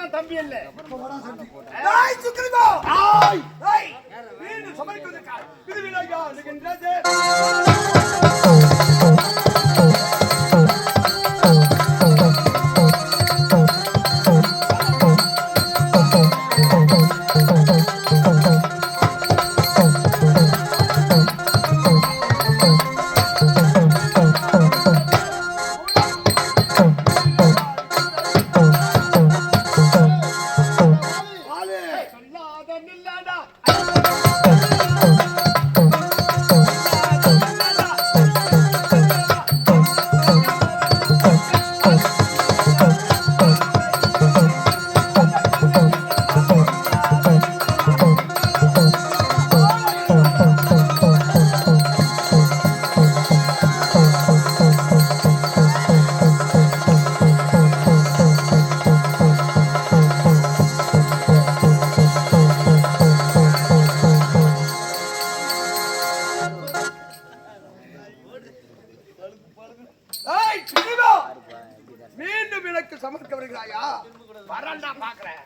நான் தம்பி இல்ல ஏய், சுக்கிரீவா! ஆய் ஏய், மீண்டும் சமைப்பதற்காக திருவிழா இருக்கின்றது. அதன் நில்லாடா எனக்கு சமர்க்க வருகிறாயா? வரேன்டா பாக்குறேன்.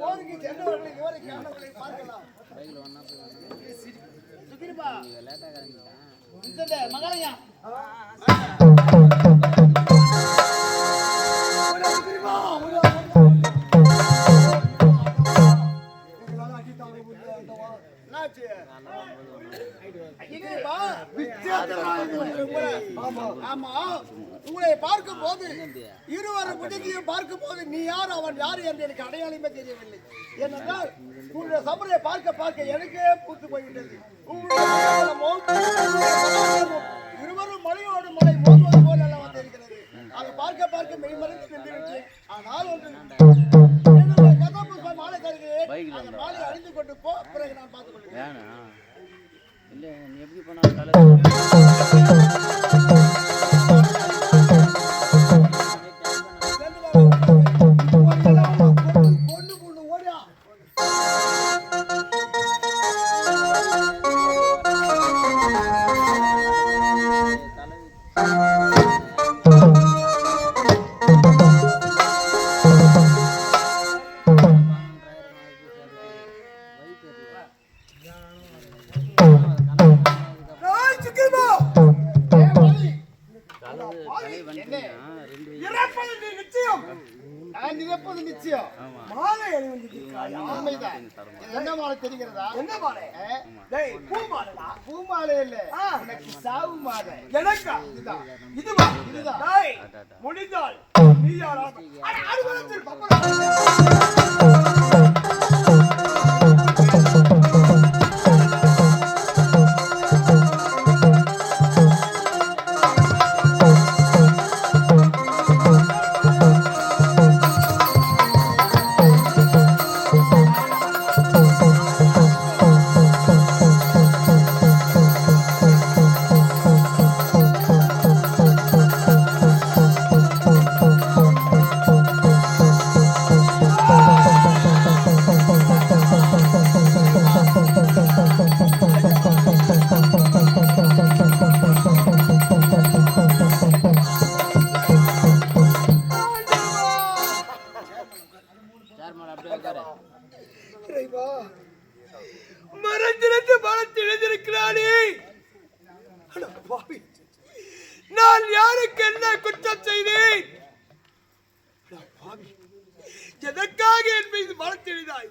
போருக்கு சென்றவர்களை இதுவரை காணவில்லை பார்க்கலாம். சுகிருபா இந்த மகாலயா எனக்கு அடையாளமே தெரியவில்லை. ஏனென்றால் உங்களுடைய சமரை பார்க்க பார்க்க எனக்கே பூத்து போய்விட்டது. இருவரும் மலையோடு மலை மோதுவது போல அல்லவா தெரிகிறது அதை பார்க்க பார்க்க மெய்மறைந்து நின்று விட்டேன் ஆனால் ஒன்று என்னுடைய கதாபுஷ்ப மாலை தருகிறேன் அந்த மாலை அணிந்து கொண்டு போ பிறகு நான் பார்த்துக் கொள்கிறேன். இல்லை எப்படி போனாலும் ஏய், நான் நினைப்பது நிச்சயம் மாலை அணிவந்திருக்கிறாயா? உண்மைதான். என்ன மாலை தெரிகிறதா? என்ன மாலை? டேய் பூ மாலைடா பூ மாலை இல்ல. எனக்கு சாவு மாலை. எனக்கா? இதுவா? இதுதான். டேய் முடிந்தால் நீ யாரா? அட அறுவலத்தில் பப்படம் யார் மேலே நான் யாருக்கு என்ன குற்றம் செய்தேன்? எதற்காக என் மீது மரத்திருந்தாய்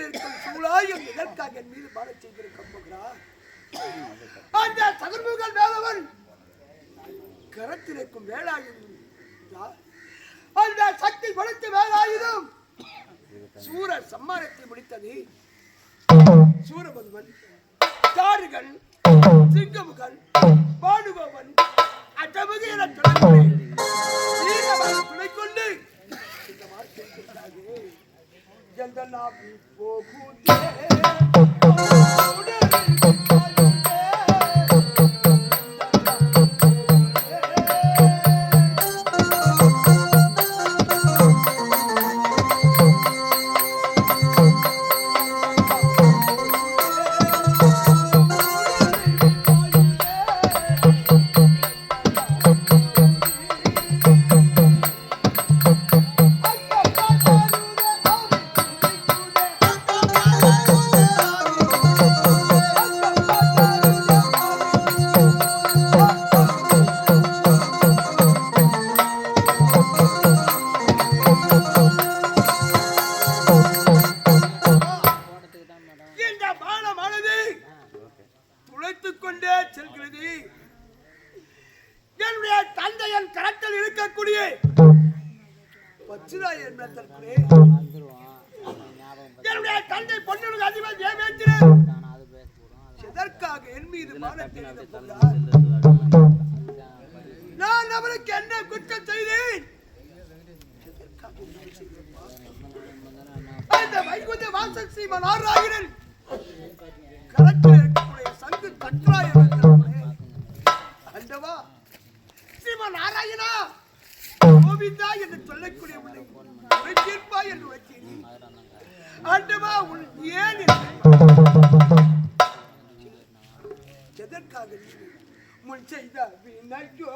என் இருக்கும். சூழாயம் எதற்காக என் மீது பாட செய்திருக்க போகிறார்? அந்த சதுர்முகன் வேலவன் கரத்தில் இருக்கும் வேலாயுதம் அந்த சக்தி கொடுத்த வேலாயுதம் சூர சம்மானத்தை முடித்தது. சூரபதுவன் தாருகன் சிங்கமுகன் துளைத்துக் கொண்டே செல்கிறது. என்னுடைய தந்தையின் கரத்தில் இருக்கக்கூடிய பச்சுராய் என்னுடைய தந்தை பொண்ணுக்கு அதிபர் ஏமேத்திர எதற்காக என் மீது நான் அவனுக்கு என்ன குற்றம் செய்தேன்? அந்த வைகுந்த வாசல் கரத்தில் இருக்கக்கூடிய சங்கு தற்றாய சிவ நாராயணா கோவிந்தா என்று சொல்லக்கூடிய உன்னை உன்னை என்று வைத்தேன் ஆண்டவா உன் ஏன் எதற்காக முன் செய்த வினையோ?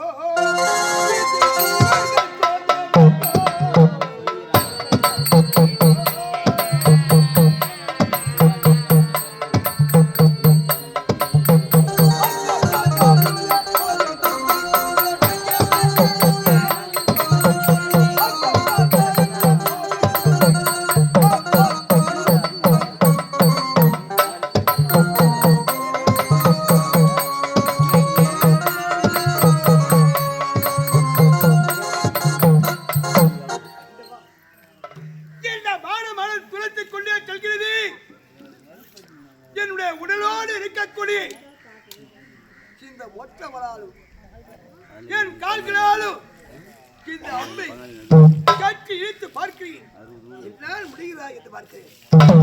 என்னால் முடிகிறதா என்று பார்க்கிறேன்.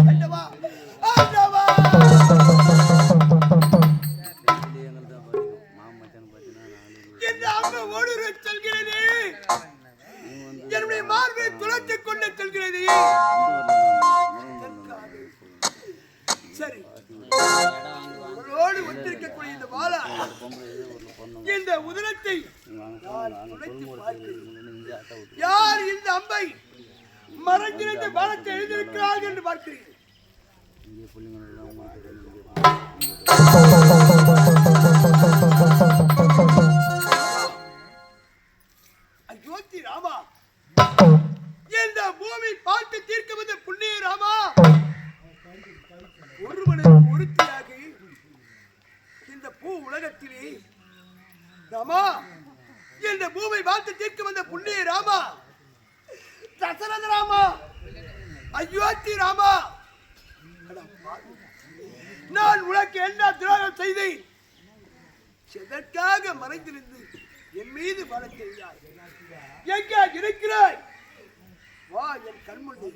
ஆண்டவா, ஆண்டவா! இந்த அம்மை ஓடுற செல்கிறது. என்னுடைய மார்பை துளைத்துக் கொண்டு செல்கிறது. சரி. உங்களோடு ஒன்றிருக்கக்கூடிய இந்த மாலா இந்த உதரத்தை நான் யார் இந்த அம்பை? மறைந்திருந்து பலத்தை எழுந்திருக்கிறார்கள் என்று பார்க்கிறீர்கள். அயோத்தி ராமா. நான் உனக்கு என்ன துரோகம் செய்தேன்? எதற்காக மறைந்திருந்து என் மீது பலம் செய்தாய்? எங்கே இருக்கிறாய்? வா என் கண்முன்னே.